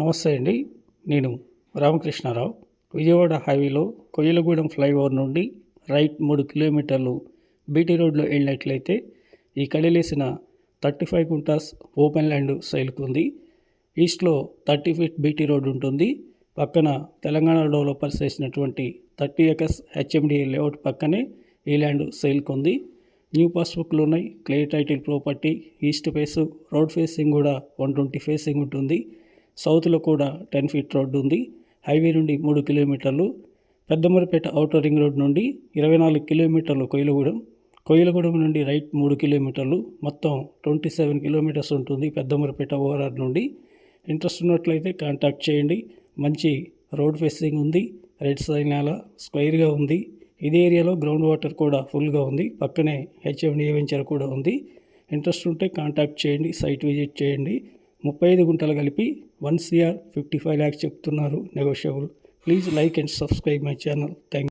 నమస్తే అండి. నేను రామకృష్ణారావు. విజయవాడ హైవేలో కొయ్యలగూడెం ఫ్లైఓవర్ నుండి రైట్ మూడు కిలోమీటర్లు బీటీ రోడ్లో వెళ్ళినట్లయితే ఈ కడిలేసిన థర్టీ ఫైవ్ కుంటాస్ ఓపెన్ ల్యాండ్ సైల్కు ఉంది. ఈస్ట్లో థర్టీ ఫీట్ బీటీ రోడ్ ఉంటుంది. పక్కన తెలంగాణ డెవలపర్స్ చేసినటువంటి థర్టీ ఎకర్స్ హెచ్ఎండి లేఅవుట్ పక్కనే ఈ ల్యాండ్ సేల్కి ఉంది. న్యూ పాస్బుక్లు ఉన్నాయి. Clear title property east face road facing కూడా వన్ ట్వంటీ ఫేసింగ్ ఉంటుంది. సౌత్లో కూడా టెన్ ఫీట్ రోడ్డు ఉంది. హైవే నుండి మూడు కిలోమీటర్లు పెద్దమరిపేట అవుటర్ రింగ్ రోడ్ నుండి ఇరవై నాలుగు కిలోమీటర్లు కొయిలగూడెం కోయిలగూడెం నుండి రైట్ మూడు కిలోమీటర్లు. మొత్తం ట్వంటీ సెవెన్ కిలోమీటర్స్ ఉంటుంది పెద్దమరిపేట ఓఆర్ఆర్ నుండి. ఇంట్రెస్ట్ ఉన్నట్లయితే కాంటాక్ట్ చేయండి. మంచి రోడ్ ఫేసింగ్ ఉంది. రెడ్ సైన్ నేల స్క్వైర్గా ఉంది. ఇదే ఏరియాలో గ్రౌండ్ వాటర్ కూడా ఫుల్గా ఉంది. పక్కనే హెచ్ఎండి వెంచర్ కూడా ఉంది. ఇంట్రెస్ట్ ఉంటే కాంటాక్ట్ చేయండి. సైట్ విజిట్ చేయండి. ముప్పై ఐదు గుంటలు కలిపి one CR fifty five lakhs చెప్తున్నారు negotiable. Please like and subscribe my channel. Thank